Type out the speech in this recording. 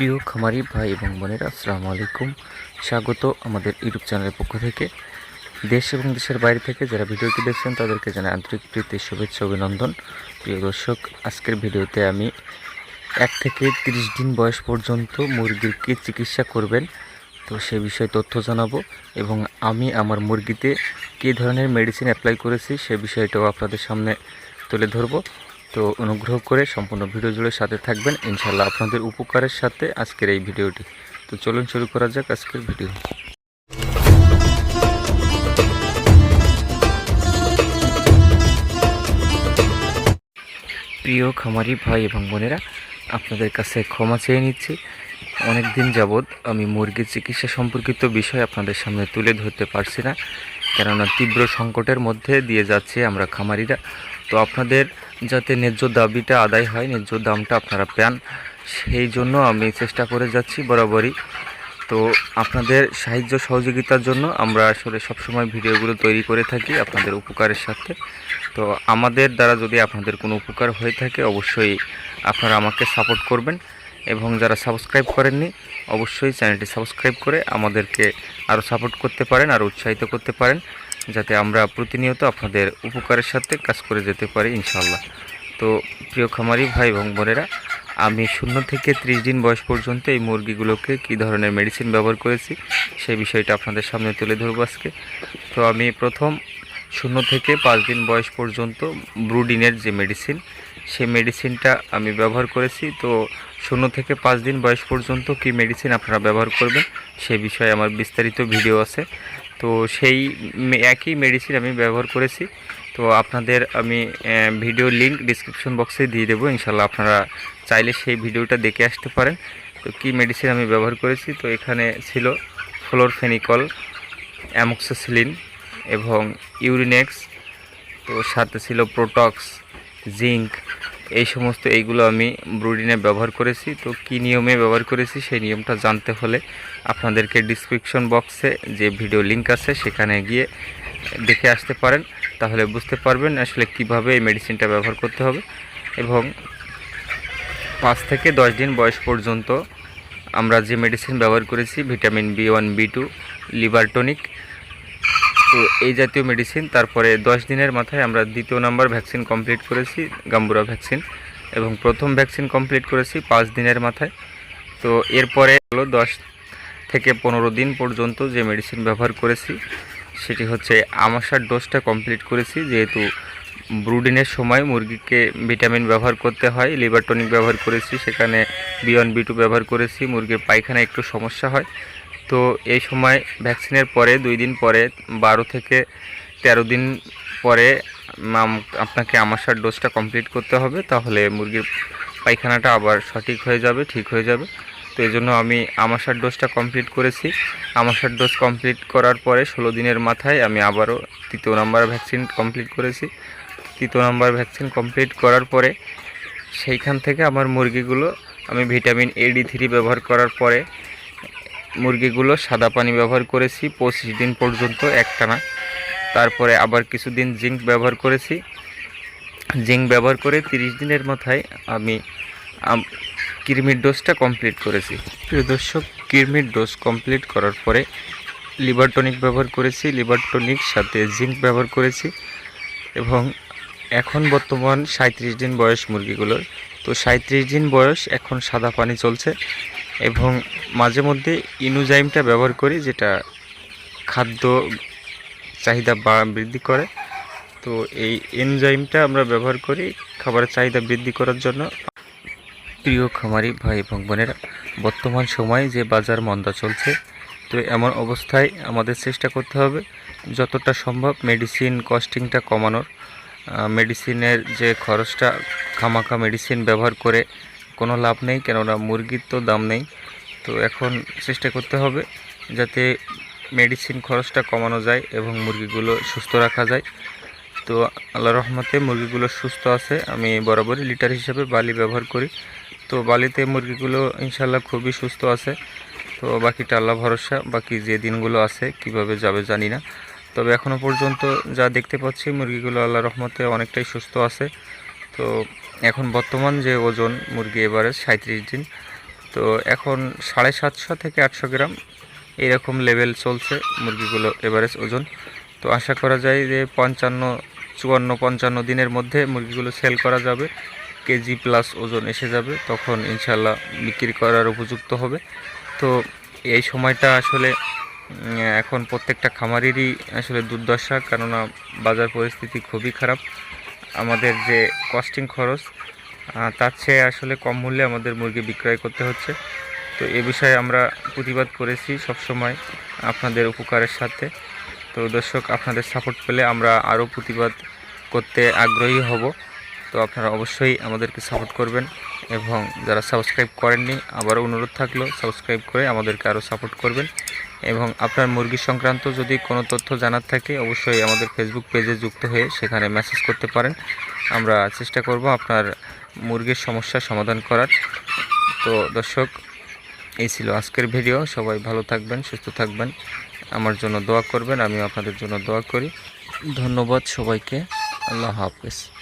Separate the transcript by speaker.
Speaker 1: প্রিয় খামারি ভাই এবং বোনেরা, আসসালামু আলাইকুম। স্বাগত আমাদের ইউটিউব চ্যানেলের পক্ষ থেকে। দেশ এবং দেশের বাইরে থেকে যারা ভিডিওটি দেখছেন, তাদেরকে জানাই আন্তরিক প্রীতি, শুভেচ্ছা, অভিনন্দন। প্রিয় দর্শক, আজকের ভিডিওতে আমি এক থেকে তিরিশ দিন বয়স পর্যন্ত মুরগির কী চিকিৎসা করবেন। তো সে বিষয়ে তথ্য জানাব এবং আমি আমার মুরগিতে কী ধরনের মেডিসিন অ্যাপ্লাই করেছি, সে বিষয়টাও আপনাদের সামনে তুলে ধরবো। তো অনুগ্রহ করে সম্পূর্ণ ভিডিও জুড়ে সাথে থাকবেন। ইনশাল্লাহ আপনাদের উপকারের সাথে আজকের এই ভিডিওটি। তো চলুন শুরু করা যাক আজকের ভিডিও। প্রিয় খামারি ভাই এবং বোনেরা, আপনাদের কাছে ক্ষমা চেয়ে নিচ্ছি। অনেক দিন যাবৎ আমি মুরগির চিকিৎসা সম্পর্কিত বিষয় আপনাদের সামনে তুলে ধরতে পারছি না, কেননা তীব্র সংকটের মধ্যে দিয়ে যাচ্ছে আমরা খামারিরা। তো আপনাদের যাতে ন্যায্য দাবিটা আদায় হয়, ন্যায্য দামটা আপনারা পান। সেই জন্য আমি চেষ্টা করে যাচ্ছি বরাবরই। তো আপনাদের সাহায্য সহযোগিতার জন্য আমরা আসলে সবসময় ভিডিওগুলো তৈরি করে থাকি আপনাদের উপকারের সাথে। তো আমাদের দ্বারা যদি আপনাদের কোনো উপকার হয়ে থাকে, অবশ্যই আপনারা আমাকে সাপোর্ট করবেন এবং যারা সাবস্ক্রাইব করেননি, অবশ্যই চ্যানেলটি সাবস্ক্রাইব করে আমাদেরকে আরও সাপোর্ট করতে পারেন আর উৎসাহিত করতে পারেন। যাতে আমরা প্রতিনিয়ত আপনাদের উপকারের সাথে কাজ করে যেতে পারি ইনশাল্লাহ তো প্রিয় খামারি ভাই এবং বোনেরা, আমি শূন্য থেকে ত্রিশ দিন বয়স পর্যন্ত এই মুরগিগুলোকে কী ধরনের মেডিসিন ব্যবহার করেছি, সেই বিষয়টা আপনাদের সামনে তুলে ধরবো আজকে। তো আমি প্রথম শূন্য থেকে পাঁচ দিন বয়স পর্যন্ত ব্রুডিনের যে মেডিসিন সেই মেডিসিনটা আমি ব্যবহার করেছি। তো শূন্য থেকে পাঁচ দিন বয়স পর্যন্ত কি মেডিসিন আপনারা ব্যবহার করবেন, সে বিষয়ে আমার বিস্তারিত ভিডিও আছে। তো সেই একই মেডিসিন আমি ব্যবহার করেছি। তো আপনাদের আমি ভিডিও লিংক ডিসক্রিপশন বক্সে দিয়ে দেবো। ইনশাল্লাহ আপনারা চাইলে সেই ভিডিওটা দেখে আসতে পারেন। তো কী মেডিসিন আমি ব্যবহার করেছি? তো এখানে ছিল ফ্লোরফেনিকল অ্যামোক্সিসিলিন এবং ইউরিনেক্স তো সাথে ছিল প্রোটক্স জিঙ্ক এই সমস্ত এইগুলো আমি ব্রুডিনে ব্যবহার করেছি। তো কী নিয়মে ব্যবহার করেছি সেই নিয়মটা জানতে হলে আপনাদেরকে ডিসক্রিপশন বক্সে যে ভিডিও লিংক আছে সেখানে গিয়ে দেখে আসতে পারেন। তাহলে বুঝতে পারবেন আসলে কীভাবে এই মেডিসিনটা ব্যবহার করতে হবে এবং পাঁচ থেকে দশ দিন বয়স পর্যন্ত আমরা যে মেডিসিন ব্যবহার করেছি vitamin B one B two liver tonic তো এই জাতীয় মেডিসিন তারপরে দশ দিনের মাথায় আমরা দ্বিতীয় নাম্বার ভ্যাকসিন কমপ্লিট করেছি, গাম্বুরা ভ্যাকসিন এবং প্রথম ভ্যাকসিন কমপ্লিট করেছি পাঁচ দিনের মাথায়। তো এরপরে হলো দশ থেকে পনেরো দিন পর্যন্ত যে মেডিসিন ব্যবহার করেছি, সেটি হচ্ছে আমাশার ডোজটা কমপ্লিট করেছি, যেহেতু ব্রুডিনের সময় মুরগিকে ভিটামিন ব্যবহার করতে হয় লিভার টনিক ব্যবহার করেছি, সেখানে বি ওয়ান বি টু ব্যবহার করেছি, মুরগির পায়খানা একটু সমস্যা হয়। তো এই সময় ভ্যাকসিনের পরে দুই দিন পরে, বারো থেকে তেরো দিন পরে আপনাকে আমাশার ডোজটা কমপ্লিট করতে হবে, তাহলে মুরগির পায়খানাটা আবার সঠিক হয়ে যাবে, ঠিক হয়ে যাবে। তো এই জন্য আমি আমাশার ডোজটা কমপ্লিট করেছি। আমাশার ডোজ কমপ্লিট করার পরে ষোলো দিনের মাথায় আমি আবারও তৃতীয় নাম্বার ভ্যাকসিন কমপ্লিট করেছি। তৃতীয় নাম্বার ভ্যাকসিন কমপ্লিট করার পরে সেইখান থেকে আমার মুরগিগুলো আমি ভিটামিন এডি থ্রি ব্যবহার করার পরে মুরগিগুলো সাদা পানি ব্যবহার করেছি, পঁচিশ দিন পর্যন্ত একটানা। তারপরে আবার কিছুদিন জিঙ্ক ব্যবহার করেছি। জিঙ্ক ব্যবহার করে তিরিশ দিনের মাথায় আমি কৃমির ডোজটা কমপ্লিট করেছি। প্রিয় দর্শক, কৃমির ডোজ কমপ্লিট করার পরে লিভার টনিক ব্যবহার করেছি, লিভার টনিক সাথে জিঙ্ক ব্যবহার করেছি এবং এখন বর্তমান সাঁত্রিশ দিন বয়স মুরগিগুলোর। তো সাঁত্রিশ দিন বয়স, এখন সাদা পানি চলছে। এবং মাঝে মধ্যে ইনুজাইমটা ব্যবহার করি, যেটা খাদ্য চাহিদা বৃদ্ধি করে। তো এই এনজাইমটা আমরা ব্যবহার করি খাবারের চাহিদা বৃদ্ধি করার জন্য। প্রিয় খামারি ভাই এবং বোনেরা, বর্তমান সময়ে যে বাজার মন্দা চলছে, তো এমন অবস্থায় আমাদের চেষ্টা করতে হবে, যতটা সম্ভব মেডিসিন কস্টিংটা কমানোর। মেডিসিনের যে খরচটা, খামাখা মেডিসিন ব্যবহার করে কোনো লাভ নেই, কেননা মুরগির তো দাম নেই। তো এখন চেষ্টা করতে হবে যাতে মেডিসিন খরচটা কমানো যায় এবং মুরগিগুলো সুস্থ রাখা যায়। তো আল্লাহ রহমতে মুরগিগুলো সুস্থ আছে, আমি বরাবরই লিটার হিসাবে বালি ব্যবহার করি। তো বালিতে মুরগিগুলো ইনশাল্লাহ খুবই সুস্থ আছে। তো বাকিটা আল্লাহ ভরসা, বাকি যে দিনগুলো আছে কীভাবে যাবে জানি না। তবে এখনও পর্যন্ত যা দেখতে পাচ্ছি মুরগিগুলো আল্লাহ রহমতে অনেকটাই সুস্থ আছে। তো এখন বর্তমান যে ওজন মুরগি এবারে সাঁত্রিশ দিন, তো এখন সাড়ে সাতশো থেকে আটশো গ্রাম এরকম লেভেল চলছে মুরগিগুলো এভারেজ ওজন। তো আশা করা যায় যে পঞ্চান্ন, চুয়ান্ন, পঞ্চান্ন দিনের মধ্যে মুরগিগুলো সেল করা যাবে, কেজি প্লাস ওজন এসে যাবে, তখন ইনশাল্লাহ বিক্রি করার উপযুক্ত হবে। তো এই সময়টা আসলে এখন প্রত্যেকটা খামারেরই আসলে দুর্দশা, কেননা বাজার পরিস্থিতি খুবই খারাপ। আমাদের যে কস্টিং খরচ তার চেয়ে আসলে কম মূল্যে আমাদের মুরগি বিক্রয় করতে হচ্ছে। তো এ বিষয়ে আমরা প্রতিবাদ করেছি সবসময় আপনাদের উপকারের সাথে। তো দর্শক, আপনাদের সাপোর্ট পেলে আমরা আরও প্রতিবাদ করতে আগ্রহী হব। তো আপনারা অবশ্যই আমাদেরকে সাপোর্ট করবেন এবং যারা সাবস্ক্রাইব করেননি, আবারও অনুরোধ থাকল সাবস্ক্রাইব করে আমাদেরকে আরও সাপোর্ট করবেন। এবং আপনার মুরগি সংক্রান্ত যদি কোনো তথ্য জানার থাকে, অবশ্যই আমাদের ফেসবুক পেজে যুক্ত হয়ে সেখানে মেসেজ করতে পারেন। আমরা চেষ্টা করব আপনার মুরগির সমস্যা সমাধান করার। তো দর্শক, এই ছিল আজকের ভিডিও সবাই ভালো থাকবেন, সুস্থ থাকবেন। আমার জন্য দোয়া করবেন, আমিও আপনাদের জন্য দোয়া করি। ধন্যবাদ সবাইকে। আল্লাহ হাফেজ।